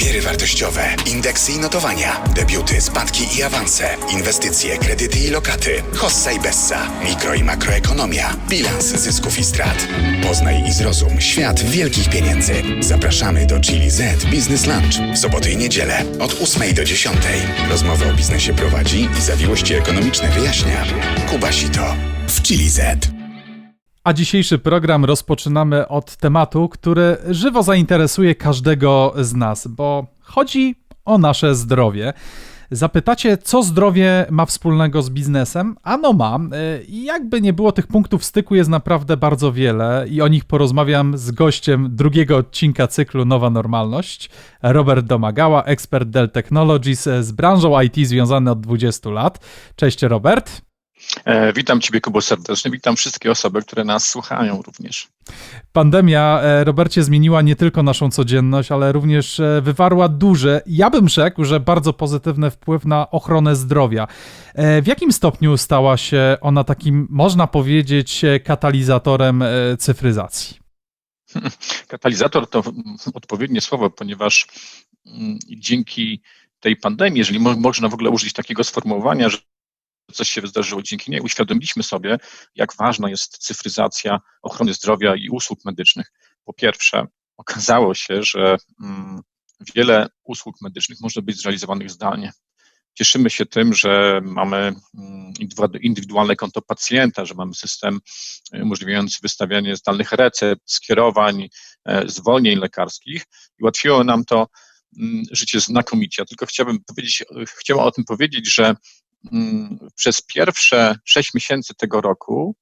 Papiery wartościowe, indeksy i notowania, debiuty, spadki i awanse, inwestycje, kredyty i lokaty, hossa i bessa, mikro i makroekonomia, bilans zysków i strat. Poznaj i zrozum świat wielkich pieniędzy. Zapraszamy do Chili Z Business Lunch w soboty i niedzielę od 8 do 10. Rozmowy o biznesie prowadzi i zawiłości ekonomiczne wyjaśnia Kuba Sito w Chili Z. A dzisiejszy program rozpoczynamy od tematu, który żywo zainteresuje każdego z nas, bo chodzi o nasze zdrowie. Zapytacie, co zdrowie ma wspólnego z biznesem? Ano ma. I jakby nie było, tych punktów styku jest naprawdę bardzo wiele i o nich porozmawiam z gościem drugiego odcinka cyklu Nowa Normalność. Robert Domagała, ekspert Dell Technologies z branżą IT związany od 20 lat. Cześć Robert. E, witam Ciebie, Kubo, serdecznie. Witam wszystkie osoby, które nas słuchają również. Pandemia, e, Robercie, zmieniła nie tylko naszą codzienność, ale również e, wywarła duży, ja bym rzekł, że bardzo pozytywny wpływ na ochronę zdrowia. W jakim stopniu stała się ona takim, można powiedzieć, katalizatorem cyfryzacji? Katalizator to odpowiednie słowo, ponieważ mm, dzięki tej pandemii, jeżeli można w ogóle użyć takiego sformułowania, że coś się wydarzyło. Dzięki niej uświadomiliśmy sobie, jak ważna jest cyfryzacja ochrony zdrowia i usług medycznych. Po pierwsze, okazało się, że mm, wiele usług medycznych może być zrealizowanych zdalnie. Cieszymy się tym, że mamy mm, indywidualne konto pacjenta, że mamy system y, umożliwiający wystawianie zdalnych recept, skierowań, e, zwolnień lekarskich i ułatwiło nam to mm, życie znakomicie. Tylko chciałbym powiedzieć, chciałem o tym powiedzieć, że przez pierwsze sześć miesięcy tego roku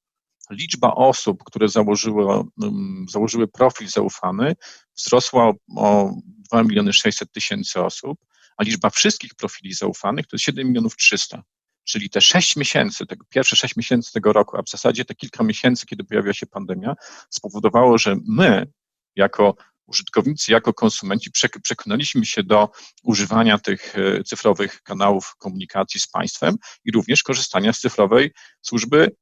liczba osób, które założyły, mm, założyły profil zaufany, wzrosła o 2 miliony 600 tysięcy osób, a liczba wszystkich profili zaufanych to jest 7 milionów 300. Czyli te 6 miesięcy, te pierwsze 6 miesięcy tego roku, a w zasadzie te kilka miesięcy, kiedy pojawiła się pandemia, spowodowało, że my, jako użytkownicy jako konsumenci przekonaliśmy się do używania tych e, cyfrowych kanałów komunikacji z państwem i również korzystania z cyfrowej służby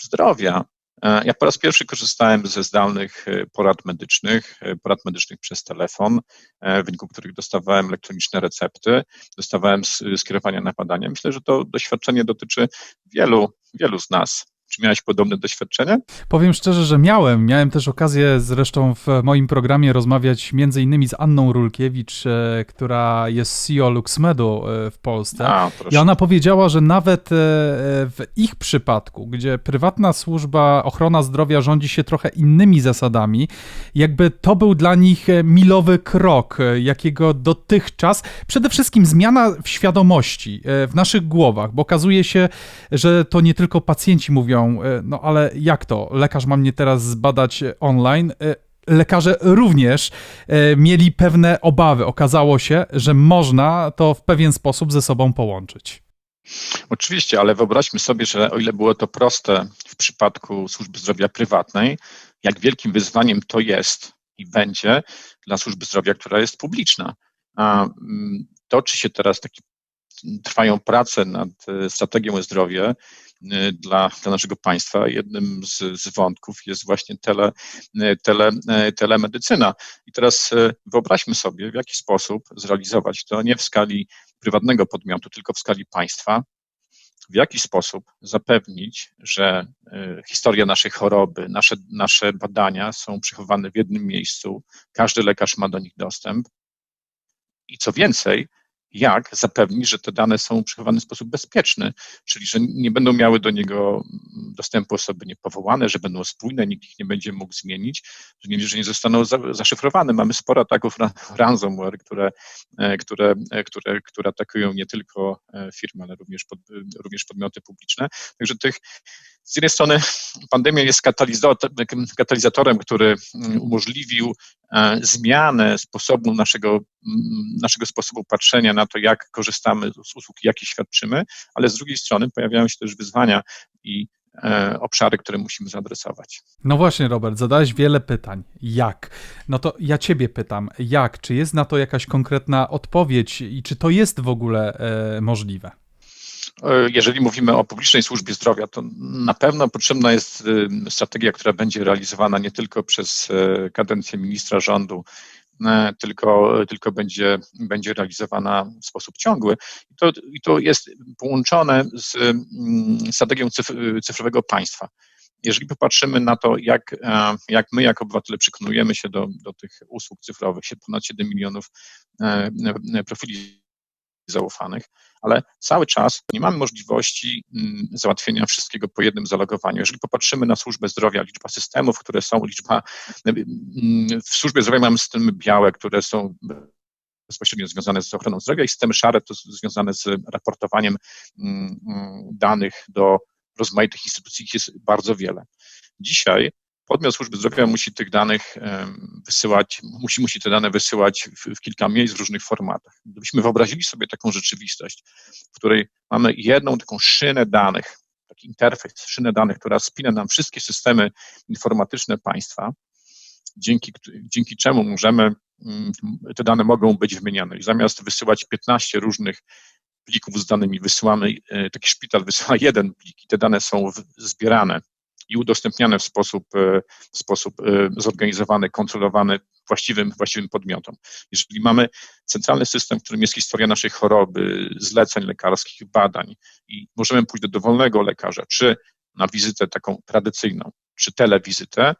zdrowia. E, ja po raz pierwszy korzystałem ze zdalnych e, porad medycznych, porad medycznych przez telefon, w wyniku których dostawałem elektroniczne recepty, dostawałem skierowania na badania. Myślę, że to doświadczenie dotyczy wielu, wielu z nas. Czy miałeś podobne doświadczenie? Powiem szczerze, że miałem. Miałem też okazję zresztą w moim programie rozmawiać między innymi z Anną Rulkiewicz, e, która jest CEO LuxMedu e, w Polsce. A, I ona powiedziała, że nawet e, w ich przypadku, gdzie prywatna służba ochrona zdrowia rządzi się trochę innymi zasadami, jakby to był dla nich milowy krok, jakiego dotychczas, przede wszystkim zmiana w świadomości, w naszych głowach, bo okazuje się, że to nie tylko pacjenci mówią, mówią, e, no ale jak to? Lekarz ma mnie teraz zbadać online. E, lekarze również e, mieli pewne obawy. Okazało się, że można to w pewien sposób ze sobą połączyć. Oczywiście, ale wyobraźmy sobie, że o ile było to proste w przypadku służby zdrowia prywatnej, jak wielkim wyzwaniem to jest i będzie dla służby zdrowia, która jest publiczna. A mm, toczy się teraz taki, trwają prace nad strategią zdrowia dla, dla naszego państwa. Jednym z, z wątków jest właśnie tele, y, tele, y, telemedycyna. I teraz wyobraźmy sobie, w jaki sposób zrealizować to nie w skali prywatnego podmiotu, tylko w skali państwa, w jaki sposób zapewnić, że historia naszej choroby, nasze, nasze badania są przechowane w jednym miejscu, każdy lekarz ma do nich dostęp. I co więcej, jak zapewnić, że te dane są przechowane w sposób bezpieczny, czyli że nie będą miały do niego dostępu osoby niepowołane, że będą spójne, nikt ich nie będzie mógł zmienić, że nie, nie zostaną zaszyfrowane. Mamy sporo ataków ransomware, które, e, które, e, które, które atakują nie tylko e, firmy, ale również, pod, również podmioty publiczne. Także tych z jednej strony pandemia jest katalizatorem, który mm, umożliwił zmianę sposobu naszego, naszego sposobu patrzenia na to, jak korzystamy z usług, jakie świadczymy, ale z drugiej strony pojawiają się też wyzwania i e, obszary, które musimy zaadresować. No właśnie, Robert, zadałeś wiele pytań. Jak? No to ja ciebie pytam, jak? Czy jest na to jakaś konkretna odpowiedź i czy to jest w ogóle e, możliwe? E, jeżeli mówimy o publicznej służbie zdrowia, to na pewno potrzebna jest y, strategia, która będzie realizowana nie tylko przez e, kadencję ministra rządu tylko, tylko będzie, będzie realizowana w sposób ciągły. I to, i to jest połączone z mm, strategią cyfrowego państwa. Jeżeli popatrzymy na to, jak, jak my jako obywatele przekonujemy się do, do tych usług cyfrowych, ponad 7 milionów profili zaufanych, ale cały czas nie mamy możliwości mm, załatwienia wszystkiego po jednym zalogowaniu. Jeżeli popatrzymy na służbę zdrowia, liczba systemów, które są, liczba mm, w służbie zdrowia mamy systemy białe, które są bezpośrednio związane z ochroną zdrowia i systemy szare to związane z raportowaniem mm, danych do rozmaitych instytucji, ich jest bardzo wiele. Dzisiaj podmiot służby zdrowia musi tych danych wysyłać, musi, musi te dane wysyłać w, w, kilka miejsc w różnych formatach. Gdybyśmy wyobrazili sobie taką rzeczywistość, w której mamy jedną taką szynę danych, taki interfejs, szynę danych, która spina nam wszystkie systemy informatyczne państwa, dzięki, dzięki czemu możemy, mm, te dane mogą być wymieniane. I zamiast wysyłać 15 różnych plików z danymi, wysyłamy, e, taki szpital wysyła jeden plik i te dane są zbierane i udostępniane w sposób, e, w sposób e, zorganizowany, kontrolowany właściwym, właściwym podmiotom. Jeżeli mamy centralny system, w którym jest historia naszej choroby, zleceń lekarskich, badań i możemy pójść do dowolnego lekarza, czy na wizytę taką tradycyjną, czy telewizytę,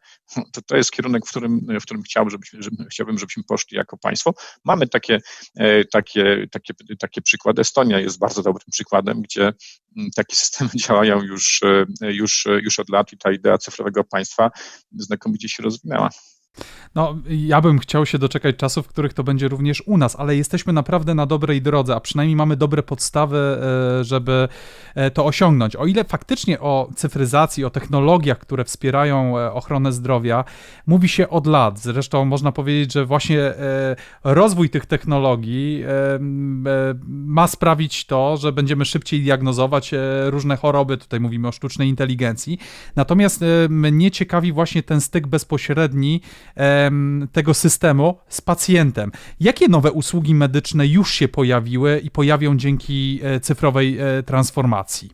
to to jest kierunek, w którym, w którym chciałbym, żebyśmy, żeby, chciałbym, żebyśmy poszli jako państwo. Mamy takie, e, takie, takie, takie przykłady. Estonia jest bardzo dobrym przykładem, gdzie mm, takie systemy działają już, e, już, już od lat i ta idea cyfrowego państwa znakomicie się rozwinęła. No, ja bym chciał się doczekać czasów, w których to będzie również u nas, ale jesteśmy naprawdę na dobrej drodze, a przynajmniej mamy dobre podstawy, e, żeby e, to osiągnąć. O ile faktycznie o cyfryzacji, o technologiach, które wspierają e, ochronę zdrowia, mówi się od lat. Zresztą można powiedzieć, że właśnie rozwój tych technologii ma sprawić to, że będziemy szybciej diagnozować różne choroby. Tutaj mówimy o sztucznej inteligencji. Natomiast mnie ciekawi właśnie ten styk bezpośredni tego systemu z pacjentem. Jakie nowe usługi medyczne już się pojawiły i pojawią dzięki e, cyfrowej e, transformacji?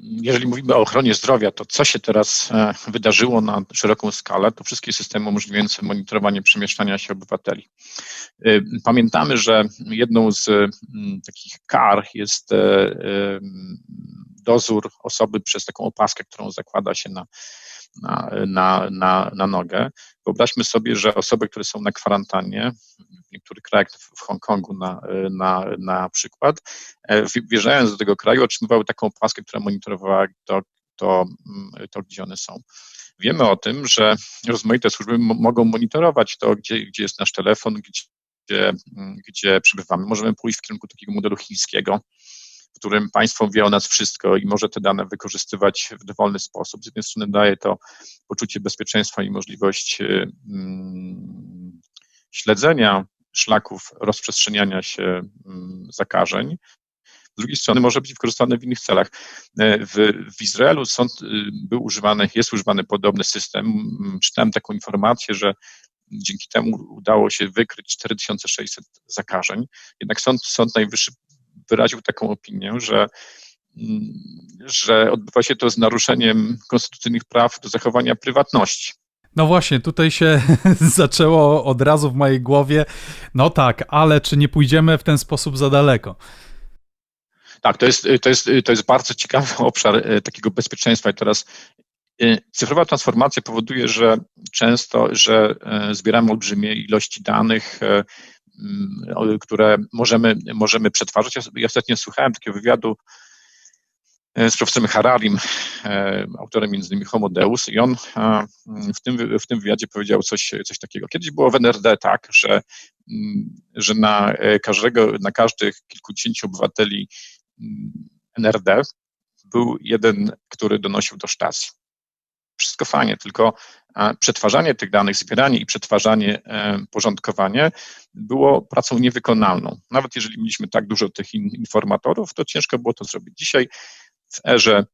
Jeżeli mówimy o ochronie zdrowia, to co się teraz e, wydarzyło na szeroką skalę, to wszystkie systemy umożliwiające monitorowanie przemieszczania się obywateli. Pamiętamy, że jedną z takich kar jest dozór osoby przez taką opaskę, którą zakłada się na na, na, na, na nogę. Wyobraźmy sobie, że osoby, które są na kwarantannie, w niektórych krajach, w Hongkongu na, na, na przykład, e, wjeżdżając do tego kraju, otrzymywały taką paskę, która monitorowała to, to, mm, to, gdzie one są. Wiemy o tym, że rozmaite służby mogą monitorować to, gdzie, gdzie jest nasz telefon, gdzie, gdzie przebywamy. Możemy pójść w kierunku takiego modelu chińskiego, w którym państwo wie o nas wszystko i może te dane wykorzystywać w dowolny sposób. Z jednej strony daje to poczucie bezpieczeństwa i możliwość y, mm, śledzenia szlaków rozprzestrzeniania się mm, zakażeń. Z drugiej strony może być wykorzystany w innych celach. E, w, w Izraelu sąd y, był używany, jest używany podobny system. Mm, czytałem taką informację, że dzięki temu udało się wykryć 4600 zakażeń. Jednak sąd, sąd Najwyższy wyraził taką opinię, że mm, że odbywa się to z naruszeniem konstytucyjnych praw do zachowania prywatności. No właśnie, tutaj się zaczęło od razu w mojej głowie. No tak, ale czy nie pójdziemy w ten sposób za daleko? Tak, to jest, to jest, to jest bardzo ciekawy obszar e, takiego bezpieczeństwa. I teraz e, cyfrowa transformacja powoduje, że często, że e, zbieramy olbrzymie ilości danych, które możemy, możemy przetwarzać. Ja ostatnio słuchałem takiego wywiadu e, z profesorem Hararim, e, autorem między innymi Homo Deus i on w tym, w tym wywiadzie powiedział coś, coś takiego. Kiedyś było w NRD tak, że, mm, że na e, każdego, na każdych kilkudziesięciu obywateli mm, NRD był jeden, który donosił do stacji. Wszystko fajnie, tylko przetwarzanie tych danych, zbieranie i przetwarzanie, e, porządkowanie było pracą niewykonalną. Nawet jeżeli mieliśmy tak dużo tych informatorów, to ciężko było to zrobić. Dzisiaj w erze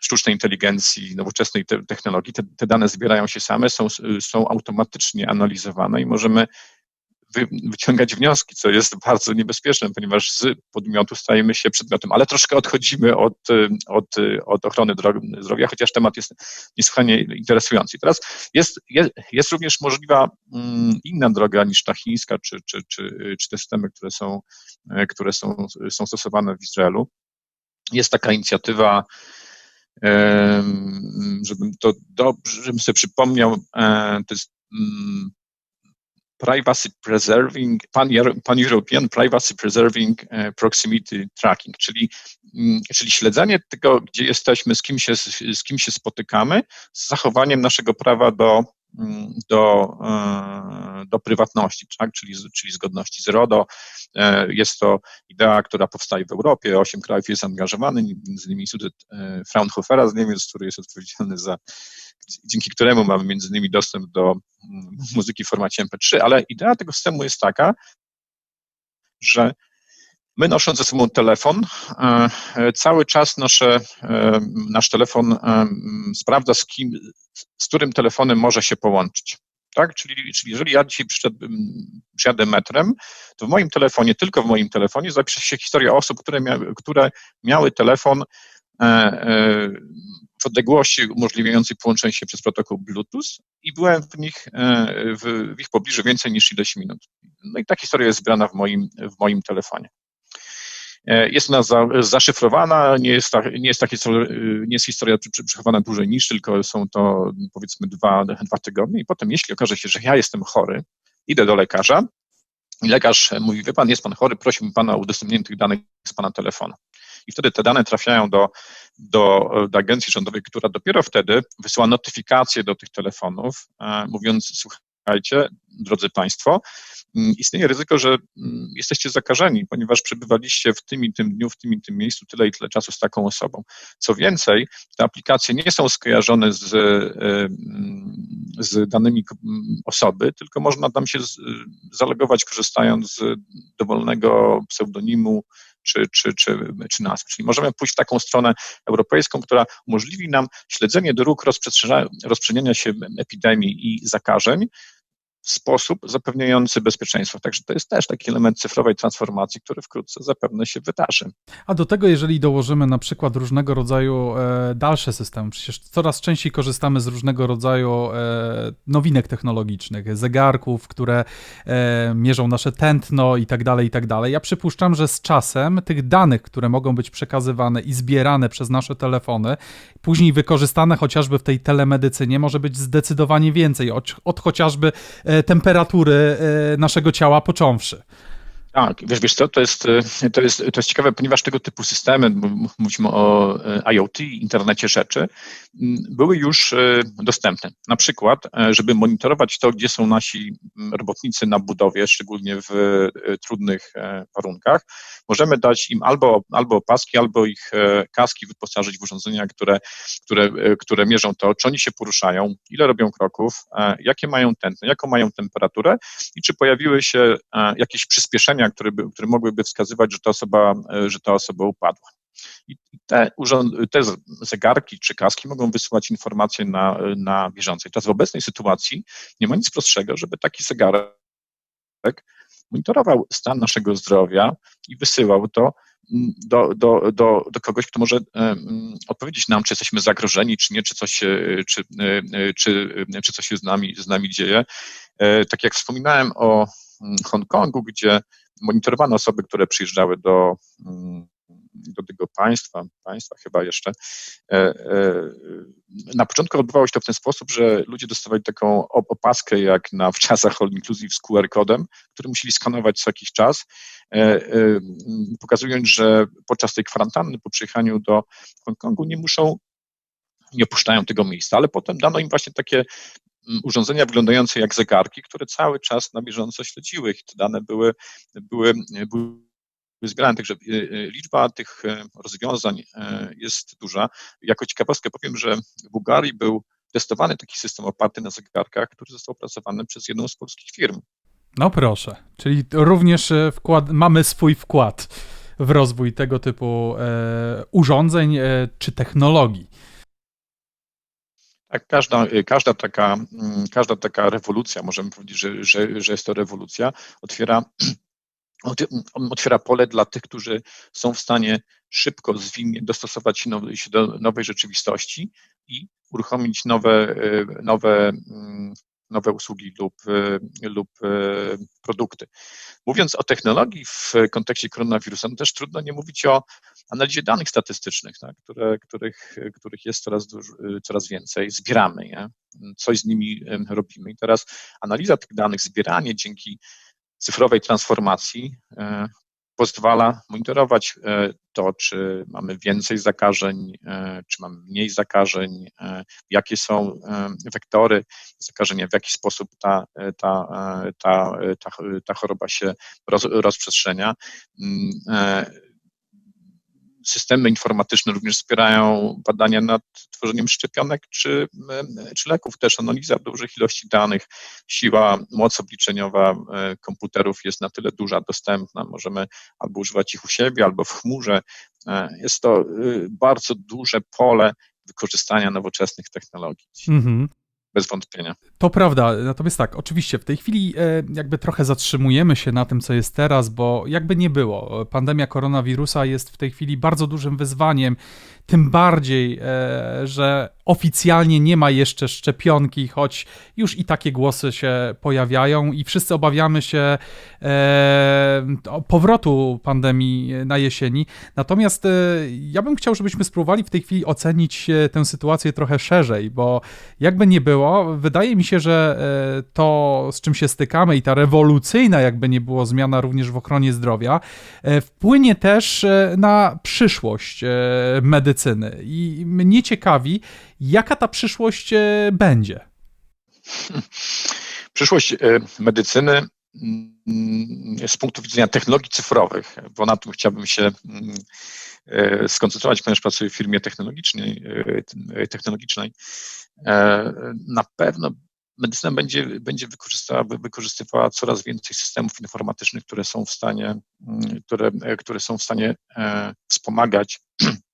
sztucznej inteligencji, nowoczesnej te technologii, te, te, dane zbierają się same, są, są automatycznie analizowane i możemy wyciągać wnioski, co jest bardzo niebezpieczne, ponieważ z podmiotu stajemy się przedmiotem, ale troszkę odchodzimy od, od, od ochrony zdrowia, chociaż temat jest niesłychanie interesujący. Teraz jest, jest, jest również możliwa mm, inna droga niż ta chińska, czy, czy, czy, czy te systemy, które są, które są, są stosowane w Izraelu. Jest taka inicjatywa, żebym to dobrze, żebym sobie przypomniał, e, to jest mm, Privacy Preserving, Pan-European Privacy Preserving e, Proximity Tracking, czyli, mm, czyli śledzenie tego, gdzie jesteśmy, z kim, się, z kim się spotykamy, z zachowaniem naszego prawa do, mm, do, e, do prywatności, tak? czyli, czyli zgodności z RODO. E, jest to idea, która powstaje w Europie, osiem krajów jest zaangażowanych, między innymi Instytut Fraunhofera z Niemiec, który jest odpowiedzialny za dzięki któremu mamy między innymi dostęp do mm, muzyki w formacie MP3, ale idea tego systemu jest taka, że my nosząc ze sobą telefon, e, e, cały czas nasze, e, nasz telefon sprawdza z kim, z którym telefonem może się połączyć. Tak? Czyli, czyli jeżeli ja dzisiaj przyjadę metrem, to w moim telefonie, tylko w moim telefonie zapisze się historia osób, które, mia, które miały telefon w odległości umożliwiającej połączenie się przez protokół Bluetooth i byłem w nich, e, w, w ich pobliżu więcej niż ileś minut. No i ta historia jest zbrana w moim, w moim telefonie. E, jest ona za, zaszyfrowana, nie jest, ta, nie, jest ta historia, nie jest historia przechowana dłużej niż, tylko są to powiedzmy dwa, dwa tygodnie i potem jeśli okaże się, że ja jestem chory, idę do lekarza i lekarz mówi, wie pan, jest pan chory, prosiłbym pana o udostępnienie tych danych z pana telefonu i wtedy te dane trafiają do, do, do agencji rządowej, która dopiero wtedy wysyła notyfikacje do tych telefonów, e, mówiąc, słuchajcie, drodzy Państwo, mm, istnieje ryzyko, że mm, jesteście zakażeni, ponieważ przebywaliście w tym i tym dniu, w tym i tym miejscu tyle i tyle czasu z taką osobą. Co więcej, te aplikacje nie są skojarzone z, e, mm, z danymi osoby, tylko można tam się zalogować korzystając z dowolnego pseudonimu, czy, czy, czy, czy nazw. Czyli możemy pójść w taką stronę europejską, która umożliwi nam śledzenie dróg rozprzestrzeniania się epidemii i zakażeń, sposób zapewniający bezpieczeństwo. Także to jest też taki element cyfrowej transformacji, który wkrótce zapewne się wydarzy. A do tego, jeżeli dołożymy na przykład różnego rodzaju e, dalsze systemy, przecież coraz częściej korzystamy z różnego rodzaju e, nowinek technologicznych, zegarków, które e, mierzą nasze tętno i tak dalej, i tak dalej. Ja przypuszczam, że z czasem tych danych, które mogą być przekazywane i zbierane przez nasze telefony, później wykorzystane chociażby w tej telemedycynie, może być zdecydowanie więcej, od, od chociażby temperatury e, naszego ciała począwszy. Tak, wiesz, wiesz co, to jest, e, to, jest, to jest ciekawe, ponieważ tego typu systemy, mówimy o IoT, internecie rzeczy, były już dostępne. Na przykład, żeby monitorować to, gdzie są nasi robotnicy na budowie, szczególnie w trudnych warunkach, możemy dać im albo, albo paski, albo ich kaski wyposażyć w urządzenia, które, które, które mierzą to, czy oni się poruszają, ile robią kroków, jakie mają tętno, jaką mają temperaturę i czy pojawiły się jakieś przyspieszenia, które, by, które mogłyby wskazywać, że ta osoba, że ta osoba upadła. I te, urząd, te zegarki czy kaski mogą wysyłać informacje na, na bieżąco. I teraz w obecnej sytuacji nie ma nic prostszego, żeby taki zegarek monitorował stan naszego zdrowia i wysyłał to do, do, do, do kogoś, kto może um, odpowiedzieć nam, czy jesteśmy zagrożeni, czy nie, czy coś, czy, czy, czy coś się z nami, z nami dzieje. E, tak jak wspominałem o mm, Hongkongu, gdzie monitorowano osoby, które przyjeżdżały do, mm, do tego państwa, państwa chyba jeszcze. E, e, na początku odbywało się to w ten sposób, że ludzie dostawali taką opaskę jak na w czasach All Inclusive z QR-kodem, który musieli skanować co jakiś czas, e, pokazując, że podczas tej kwarantanny po przyjechaniu do Hongkongu nie muszą nie opuszczają tego miejsca, ale potem dano im właśnie takie urządzenia wyglądające jak zegarki, które cały czas na bieżąco śledziły ich. Te dane były, były, były zbierane, także e, e, liczba tych e, rozwiązań jest duża. Jako ciekawostkę powiem, że w Bułgarii był testowany taki system oparty na zegarkach, który został opracowany przez jedną z polskich firm. No proszę, czyli również wkład, mamy swój wkład w rozwój tego typu e, urządzeń e, czy technologii. Tak, każda, każda, taka, mm, każda taka rewolucja, możemy powiedzieć, że, że, że jest to rewolucja, otwiera, otwiera pole dla tych, którzy są w stanie szybko, zwinnie dostosować się do nowej rzeczywistości i uruchomić nowe, nowe mm, nowe usługi lub, e, lub produkty. Mówiąc o technologii w kontekście koronawirusa, no też trudno nie mówić o analizie danych statystycznych, tak, które, których, których jest coraz, dużo, coraz więcej, zbieramy je, coś z nimi robimy. I teraz analiza tych danych, zbieranie dzięki cyfrowej transformacji e, pozwala monitorować e, to, czy mamy więcej zakażeń, e, czy mamy mniej zakażeń, jakie są wektory zakażenia, w jaki sposób ta, ta, ta, ta, ta choroba się roz, rozprzestrzenia mm, systemy informatyczne również wspierają badania nad tworzeniem szczepionek czy, czy leków. Też analiza dużych ilości danych, siła, moc obliczeniowa e, komputerów jest na tyle duża, dostępna. Możemy albo używać ich u siebie, albo w chmurze. E, jest to e, bardzo duże pole wykorzystania nowoczesnych technologii. Mhm bez wątpienia. To prawda, natomiast tak, oczywiście w tej chwili e, jakby trochę zatrzymujemy się na tym, co jest teraz, bo jakby nie było, pandemia koronawirusa jest w tej chwili bardzo dużym wyzwaniem, tym bardziej, e, że oficjalnie nie ma jeszcze szczepionki, choć już i takie głosy się pojawiają i wszyscy obawiamy się e, powrotu pandemii na jesieni. Natomiast ja bym chciał, żebyśmy spróbowali w tej chwili ocenić tę sytuację trochę szerzej, bo jakby nie było. Wydaje mi się, że e, to, z czym się stykamy i ta rewolucyjna, jakby nie było, zmiana również w ochronie zdrowia, e, wpłynie też e, na przyszłość medycyny. I mnie ciekawi, jaka ta przyszłość będzie. Przyszłość medycyny mm, z punktu widzenia technologii cyfrowych, bo na tym chciałbym się mm, skoncentrować, ponieważ pracuję w firmie technologicznej, technologicznej E, na pewno medycyna będzie, będzie wykorzystywała, coraz więcej systemów informatycznych, które są w stanie, mm, które, które są w stanie e, wspomagać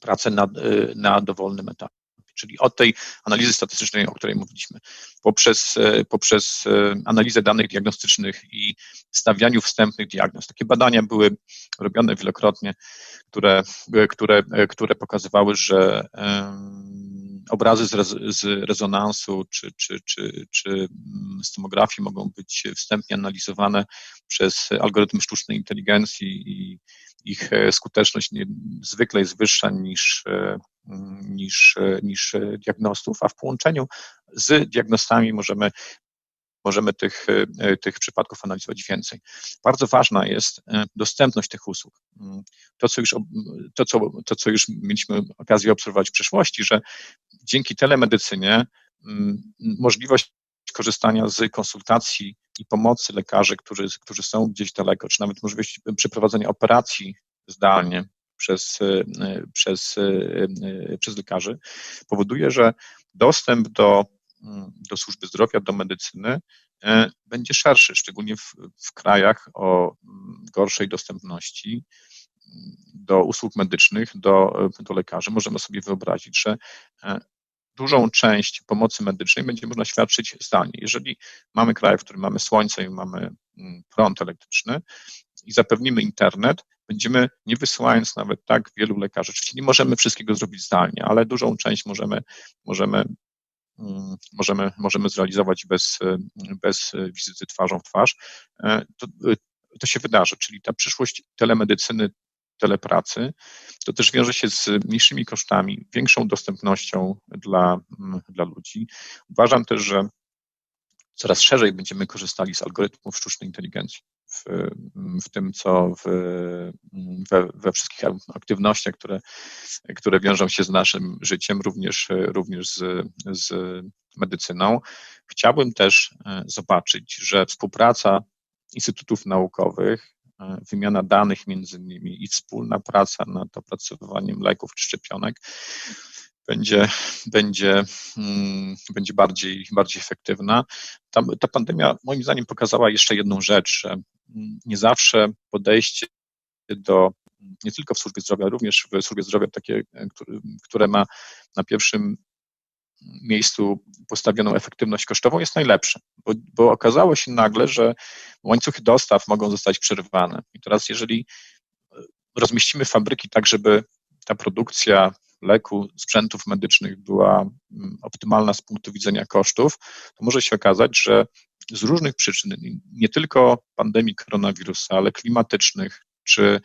pracę na, e, na dowolnym etapie. Czyli od tej analizy statystycznej, o której mówiliśmy, poprzez, poprzez analizę danych diagnostycznych i stawianiu wstępnych diagnoz. Takie badania były robione wielokrotnie, które, które, które pokazywały, że obrazy z, rez, z rezonansu czy, czy, czy, czy mm, z tomografii mogą być wstępnie analizowane przez algorytmy sztucznej inteligencji i ich e, skuteczność zwykle jest wyższa niż, e, niż, e, niż diagnostów, a w połączeniu z diagnostami możemy możemy tych, tych przypadków analizować więcej. Bardzo ważna jest dostępność tych usług. Mm, to co, już, to, co, to, co już mieliśmy okazję obserwować w przeszłości, że dzięki telemedycynie mm, możliwość korzystania z konsultacji i pomocy lekarzy, którzy, którzy są gdzieś daleko, czy nawet możliwość przeprowadzenia operacji zdalnie przez, przez, przez lekarzy, powoduje, że dostęp do do służby zdrowia, do medycyny e, będzie szerszy, szczególnie w, w krajach o mm, gorszej dostępności mm, do usług medycznych, do, do lekarzy. Możemy sobie wyobrazić, że e, dużą część pomocy medycznej będzie można świadczyć zdalnie. Jeżeli mamy kraj, w którym mamy słońce i mamy mm, prąd elektryczny i zapewnimy internet, będziemy, nie wysyłając nawet tak wielu lekarzy, oczywiście nie możemy wszystkiego zrobić zdalnie, ale dużą część możemy, możemy Mm, możemy, możemy zrealizować bez, bez wizyty twarzą w twarz, e, to, to się wydarzy. Czyli ta przyszłość telemedycyny, telepracy, to też wiąże się z mniejszymi kosztami, większą dostępnością dla, mm, dla ludzi. Uważam też, że coraz szerzej będziemy korzystali z algorytmów sztucznej inteligencji w, w tym, co w, we, we, wszystkich aktywnościach, które, które wiążą się z naszym życiem, również, również z, z medycyną. Chciałbym też e, zobaczyć, że współpraca instytutów naukowych, wymiana danych między innymi i wspólna praca nad opracowywaniem leków czy szczepionek będzie, będzie, mm, będzie bardziej, bardziej efektywna. Ta, ta pandemia moim zdaniem pokazała jeszcze jedną rzecz, że mm, nie zawsze podejście do nie tylko w służbie zdrowia, również w służbie zdrowia takie, które, które ma na pierwszym miejscu postawioną efektywność kosztową jest najlepsze, bo, bo okazało się nagle, że łańcuchy dostaw mogą zostać przerwane. I teraz, jeżeli rozmieścimy fabryki tak, żeby ta produkcja leku, sprzętów medycznych była mm, optymalna z punktu widzenia kosztów, to może się okazać, że z różnych przyczyn, nie tylko pandemii koronawirusa, ale klimatycznych czy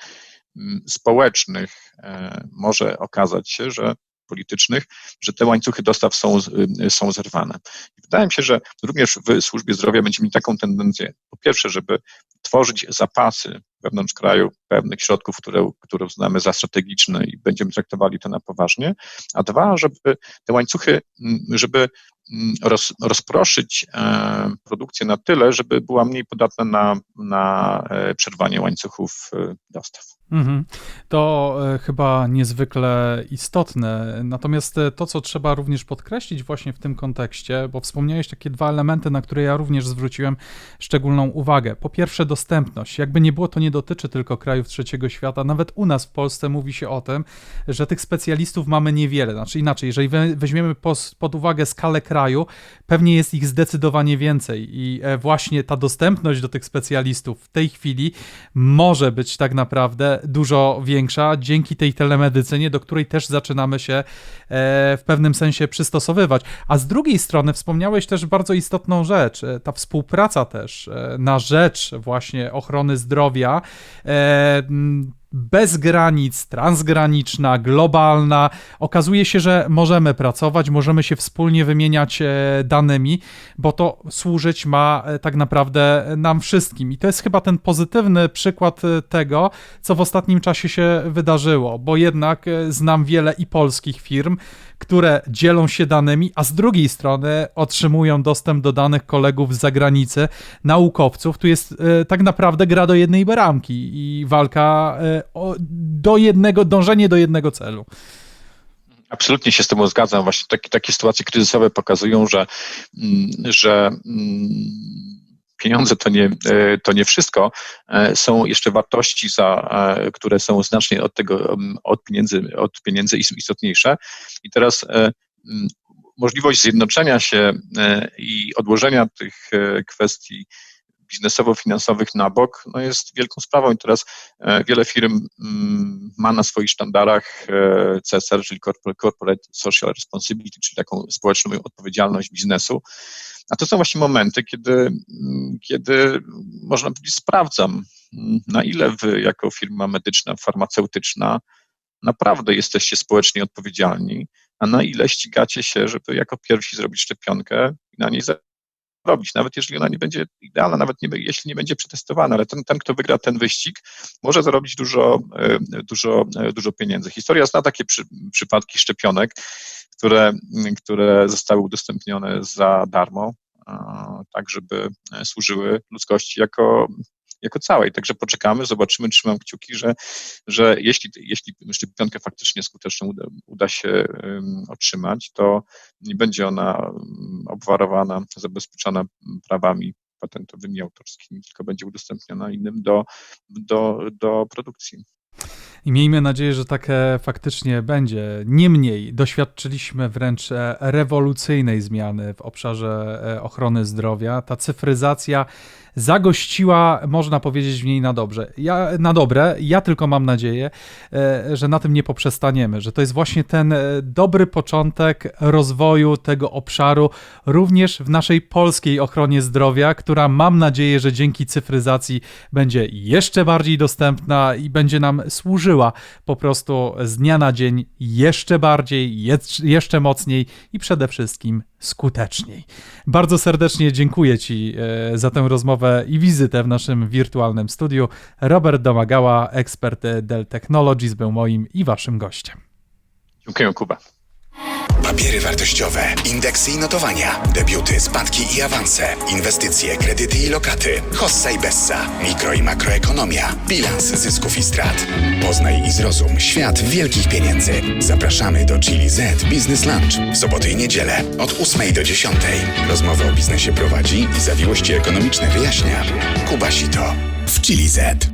mm, społecznych, e, może okazać się, że politycznych, że te łańcuchy dostaw są, y, są zerwane. I wydaje mi się, że również w służbie zdrowia będziemy mieli taką tendencję, po pierwsze, żeby tworzyć zapasy wewnątrz kraju pewnych środków, które, które uznamy za strategiczne i będziemy traktowali to na poważnie, a dwa, żeby te łańcuchy, mm, żeby mm, roz, rozproszyć e, produkcję na tyle, żeby była mniej podatna na, na e, przerwanie łańcuchów e, dostaw. Mhm. To e, chyba niezwykle istotne. Natomiast e, to, co trzeba również podkreślić właśnie w tym kontekście, bo wspomniałeś takie dwa elementy, na które ja również zwróciłem szczególną uwagę. Po pierwsze, dostępność. Jakby nie było, to nie dotyczy tylko krajów trzeciego świata. Nawet u nas w Polsce mówi się o tym, że tych specjalistów mamy niewiele. Znaczy inaczej, jeżeli weźmiemy pod uwagę skalę kraju, pewnie jest ich zdecydowanie więcej i e, właśnie ta dostępność do tych specjalistów w tej chwili może być tak naprawdę dużo większa dzięki tej telemedycynie, do której też zaczynamy się e, w pewnym sensie przystosowywać. A z drugiej strony wspomniałeś też bardzo istotną rzecz, e, ta współpraca też na rzecz właśnie ochrony zdrowia bez granic, transgraniczna, globalna. Okazuje się, że możemy pracować, możemy się wspólnie wymieniać e, danymi, bo to służyć ma e, tak naprawdę nam wszystkim. I to jest chyba ten pozytywny przykład e, tego, co w ostatnim czasie się wydarzyło, bo jednak znam wiele i polskich firm, które dzielą się danymi, a z drugiej strony otrzymują dostęp do danych kolegów z zagranicy, naukowców. Tu jest e, tak naprawdę gra do jednej bramki i walka e, do jednego, dążenie do jednego celu. Absolutnie się z tym zgadzam. Właśnie takie, takie sytuacje kryzysowe pokazują, że, mm, że mm, pieniądze to nie, e, to nie wszystko. E, są jeszcze wartości, za, e, które są znacznie od tego, od pieniędzy, od pieniędzy istotniejsze. I teraz możliwość zjednoczenia się i odłożenia tych kwestii biznesowo-finansowych na bok no jest wielką sprawą i teraz wiele firm ma na swoich sztandarach CSR, czyli Corporate Social Responsibility, czyli taką społeczną odpowiedzialność biznesu. A to są właśnie momenty, kiedy, kiedy można powiedzieć, sprawdzam, na ile wy jako firma medyczna, farmaceutyczna naprawdę jesteście społecznie odpowiedzialni, a na ile ścigacie się, żeby jako pierwsi zrobić szczepionkę i na niej zarobić, nawet jeżeli ona nie będzie idealna, nawet nie, jeśli nie będzie przetestowana, ale ten, ten, kto wygra ten wyścig, może zarobić dużo, e, dużo, e, dużo pieniędzy. Historia zna takie przy, przypadki szczepionek, które, które zostały udostępnione za darmo, tak żeby e, służyły ludzkości jako, jako całej. Także poczekamy, zobaczymy, trzymam kciuki, że, że jeśli, jeśli szczepionkę faktycznie skutecznie uda, uda się um, otrzymać, to nie będzie ona obwarowana, zabezpieczona prawami patentowymi, autorskimi, tylko będzie udostępniona innym do, do, do produkcji. I miejmy nadzieję, że tak faktycznie będzie. Niemniej doświadczyliśmy wręcz e, rewolucyjnej zmiany w obszarze e, ochrony zdrowia. Ta cyfryzacja zagościła, można powiedzieć, w niej na dobrze. Ja, na dobre. Ja tylko mam nadzieję, e, że na tym nie poprzestaniemy, że to jest właśnie ten dobry początek rozwoju tego obszaru, również w naszej polskiej ochronie zdrowia, która mam nadzieję, że dzięki cyfryzacji będzie jeszcze bardziej dostępna i będzie nam służyła po prostu z dnia na dzień jeszcze bardziej, jeszcze mocniej i przede wszystkim skuteczniej. Bardzo serdecznie dziękuję Ci e, za tę rozmowę i wizytę w naszym wirtualnym studiu. Robert Domagała, ekspert Dell Technologies, był moim i Waszym gościem. Dziękuję, Kuba. Papiery wartościowe, indeksy i notowania, debiuty, spadki i awanse, inwestycje, kredyty i lokaty, hossa i bessa, mikro i makroekonomia, bilans zysków i strat. Poznaj i zrozum świat wielkich pieniędzy. Zapraszamy do Chili Z Business Lunch w soboty i niedzielę od 8 do 10. Rozmowę o biznesie prowadzi i zawiłości ekonomiczne wyjaśnia Kuba Sito w Chili Z.